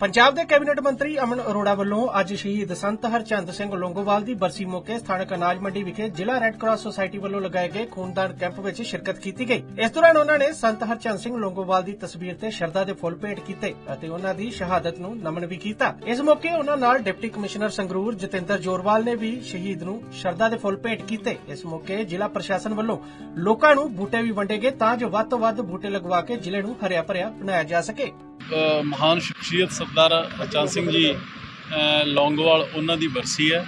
ਪੰਜਾਬ ਦੇ ਕੈਬਨਿਟ ਮੰਤਰੀ ਅਮਨ ਅਰੋੜਾ ਵੱਲੋਂ ਅੱਜ ਸ਼ਹੀਦ ਸੰਤ ਹਰਚੰਦ ਸਿੰਘ ਲੋਂਗੋਵਾਲ ਦੀ ਬਰਸੀ ਮੌਕੇ ਸਥਾਨਕ ਅਨਾਜ ਮੰਡੀ ਵਿਖੇ ਜ਼ਿਲ੍ਹਾ ਰੈੱਡ ਕਰਾਸ ਸੁਸਾਇਟੀ ਵੱਲੋਂ ਲਗਾਏ ਗਏ ਖੂਨਦਾਨ ਕੈਂਪ ਵਿੱਚ ਸ਼ਿਰਕਤ ਕੀਤੀ ਗਈ। ਇਸ ਦੌਰਾਨ ਉਹਨਾਂ ਨੇ ਸੰਤ ਹਰਚੰਦ ਸਿੰਘ ਲੋਂਗੋਵਾਲ ਦੀ ਤਸਵੀਰ ਤੇ ਸ਼ਰਧਾ ਦੇ ਫੁੱਲ ਭੇਟ ਕੀਤੇ ਅਤੇ ਉਹਨਾਂ ਦੀ ਸ਼ਹਾਦਤ ਨੂੰ ਨਮਨ ਵੀ ਕੀਤਾ। ਇਸ ਮੌਕੇ ਉਹਨਾਂ ਨਾਲ ਡਿਪਟੀ ਕਮਿਸ਼ਨਰ ਸੰਗਰੂਰ ਜਤਿੰਦਰ ਜੋਰਵਾਲ ਨੇ ਵੀ ਸ਼ਹੀਦ ਨੂੰ ਸ਼ਰਧਾ ਦੇ ਫੁੱਲ ਭੇਟ ਕੀਤੇ। ਇਸ ਮੌਕੇ ਜ਼ਿਲ੍ਹਾ ਪ੍ਰਸ਼ਾਸਨ ਵੱਲੋਂ ਲੋਕਾਂ ਨੂੰ ਬੂਟੇ ਵੀ ਵੰਡੇ ਗਏ ਤਾਂ ਜੋ ਵੱਧ ਤੋਂ ਵੱਧ ਬੂਟੇ ਲਗਵਾ ਕੇ ਜ਼ਿਲ੍ਹੇ ਨੂੰ ਹਰਿਆ ਭਰਿਆ ਬਣਾਇਆ ਜਾ ਸਕੇ। ਮਹਾਨ ਸ਼ਖਸੀਅਤ ਸਰਦਾਰ ਹਰਚੰਦ ਸਿੰਘ ਜੀ ਅ, ਲੌਂਗੋਵਾਲ ਉਹਨਾਂ ਦੀ ਬਰਸੀ ਹੈ।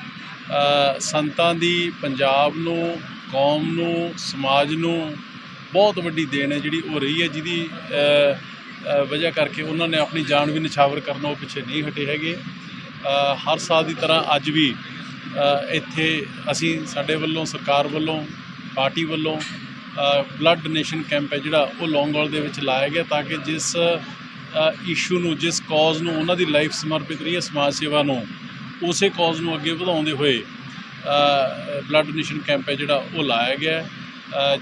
ਸੰਤਾਂ ਦੀ ਪੰਜਾਬ ਨੂੰ ਕੌਮ ਨੂੰ ਸਮਾਜ ਨੂੰ ਬਹੁਤ ਵੱਡੀ ਦੇਣ ਹੈ ਜਿਹੜੀ ਉਹ ਰਹੀ ਹੈ ਜਿਹਦੀ ਵਜ੍ਹਾ ਕਰਕੇ ਉਹਨਾਂ ਨੇ ਆਪਣੀ ਜਾਨ ਵੀ ਨਿਛਾਵਰ ਕਰਨ ਉਹ ਪਿੱਛੇ ਨਹੀਂ ਹਟੇ ਹੈਗੇ। ਹਰ ਸਾਲ ਦੀ ਤਰ੍ਹਾਂ ਅੱਜ ਵੀ ਇੱਥੇ ਅਸੀਂ ਸਾਡੇ ਵੱਲੋਂ ਸਰਕਾਰ ਵੱਲੋਂ ਪਾਰਟੀ ਵੱਲੋਂ ਬਲੱਡ ਡੋਨੇਸ਼ਨ ਕੈਂਪ ਹੈ ਜਿਹੜਾ ਉਹ ਲੌਂਗੋਵਾਲ ਦੇ ਵਿੱਚ ਲਾਇਆ ਗਿਆ ਤਾਂ ਕਿ ਜਿਸ ਇਸ਼ੂ ਨੂੰ, ਜਿਸ ਕਾਜ਼ ਨੂੰ ਉਹਨਾਂ ਦੀ ਲਾਈਫ ਸਮਰਪਿਤ ਰਹੀ ਹੈ, ਸਮਾਜ ਸੇਵਾ ਨੂੰ, ਉਸੇ ਕਾਜ਼ ਨੂੰ ਅੱਗੇ ਵਧਾਉਂਦੇ ਹੋਏ ਬਲੱਡ ਡੋਨੇਸ਼ਨ ਕੈਂਪ ਹੈ ਜਿਹੜਾ, ਉਹ ਲਾਇਆ ਗਿਆ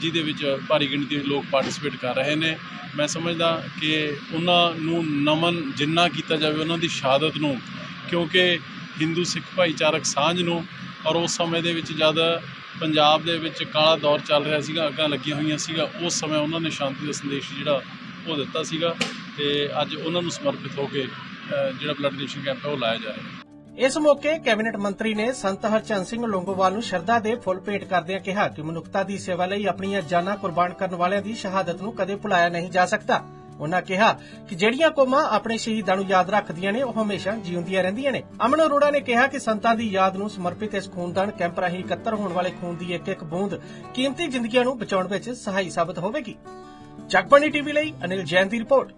ਜਿਹਦੇ ਵਿੱਚ ਭਾਰੀ ਗਿਣਤੀ ਵਿੱਚ ਲੋਕ ਪਾਰਟਿਸਿਪੇਟ ਕਰ ਰਹੇ ਨੇ। ਮੈਂ ਸਮਝਦਾ ਕਿ ਉਹਨਾਂ ਨੂੰ ਨਮਨ ਜਿੰਨਾ ਕੀਤਾ ਜਾਵੇ, ਉਹਨਾਂ ਦੀ ਸ਼ਹਾਦਤ ਨੂੰ, ਕਿਉਂਕਿ ਹਿੰਦੂ ਸਿੱਖ ਭਾਈਚਾਰਕ ਸਾਂਝ ਨੂੰ, ਔਰ ਉਸ ਸਮੇਂ ਦੇ ਵਿੱਚ ਜਦ ਪੰਜਾਬ ਦੇ ਵਿੱਚ ਕਾਲਾ ਦੌਰ ਚੱਲ ਰਿਹਾ ਸੀਗਾ, ਅੱਗਾਂ ਲੱਗੀਆਂ ਹੋਈਆਂ ਸੀਗਾ, ਉਸ ਸਮੇਂ ਉਹਨਾਂ ਨੇ ਸ਼ਾਂਤੀ ਦਾ ਸੰਦੇਸ਼ ਜਿਹੜਾ ਉਹ ਦਿੱਤਾ ਸੀਗਾ ਤੇ ਅੱਜ ਉਹਨਾਂ ਨੂੰ ਸਮਰਪਿਤ ਹੋ ਕੇ ਜਿਹੜਾ ਬਲੱਡ ਡੋਨੇਸ਼ਨ ਕੈਂਪ ਹੈ ਉਹ ਲਾਇਆ ਜਾ ਰਿਹਾ ਹੈ। ਇਸ ਮੌਕੇ ਕੈਬਨਿਟ ਮੰਤਰੀ ਨੇ ਸੰਤ ਹਰਚੰਦ ਸਿੰਘ ਲੋਂਗੋਵਾਲ ਨੂੰ ਸ਼ਰਧਾ ਦੇ ਫੁੱਲ ਭੇਟ ਕਰਦਿਆਂ ਕਿਹਾ ਕਿ ਮਨੁੱਖਤਾ ਦੀ ਸੇਵਾ ਲਈ ਆਪਣੀਆਂ ਜਾਨਾਂ ਕੁਰਬਾਨ ਕਰਨ ਵਾਲਿਆਂ ਦੀ ਸ਼ਹਾਦਤ ਨੂੰ ਕਦੇ ਭੁਲਾਇਆ ਨਹੀਂ ਜਾ ਸਕਦਾ। ਉਨ੍ਹਾਂ ਕਿਹਾ ਕਿ ਜਿਹੜੀਆਂ ਕੌਮਾਂ ਆਪਣੇ ਸ਼ਹੀਦਾਂ ਨੂੰ ਯਾਦ ਰੱਖਦੀਆਂ ਨੇ, ਉਹ ਹਮੇਸ਼ਾ ਜਿਉਂਦੀਆਂ ਰਹਿੰਦੀਆਂ ਨੇ। ਅਮਨ ਅਰੋੜਾ ਨੇ ਕਿਹਾ ਕਿ ਸੰਤਾਂ ਦੀ ਯਾਦ ਨੂੰ ਸਮਰਪਿਤ ਇਸ ਖੂਨਦਾਨ ਕੈਂਪ ਰਾਹੀਂ ਇਕੱਤਰ ਹੋਣ ਵਾਲੇ ਖੂਨ ਦੀ ਇੱਕ ਇੱਕ ਬੂੰਦ ਕੀਮਤੀ ਜ਼ਿੰਦਗੀਆਂ ਨੂੰ ਬਚਾਉਣ ਵਿੱਚ ਸਹਾਈ ਸਾਬਤ ਹੋਵੇਗੀ। ਜਗਬਾਣੀ ਟੀਵੀ ਲਈ ਅਨਿਲ ਜੈਨ ਦੀ ਰਿਪੋਰਟ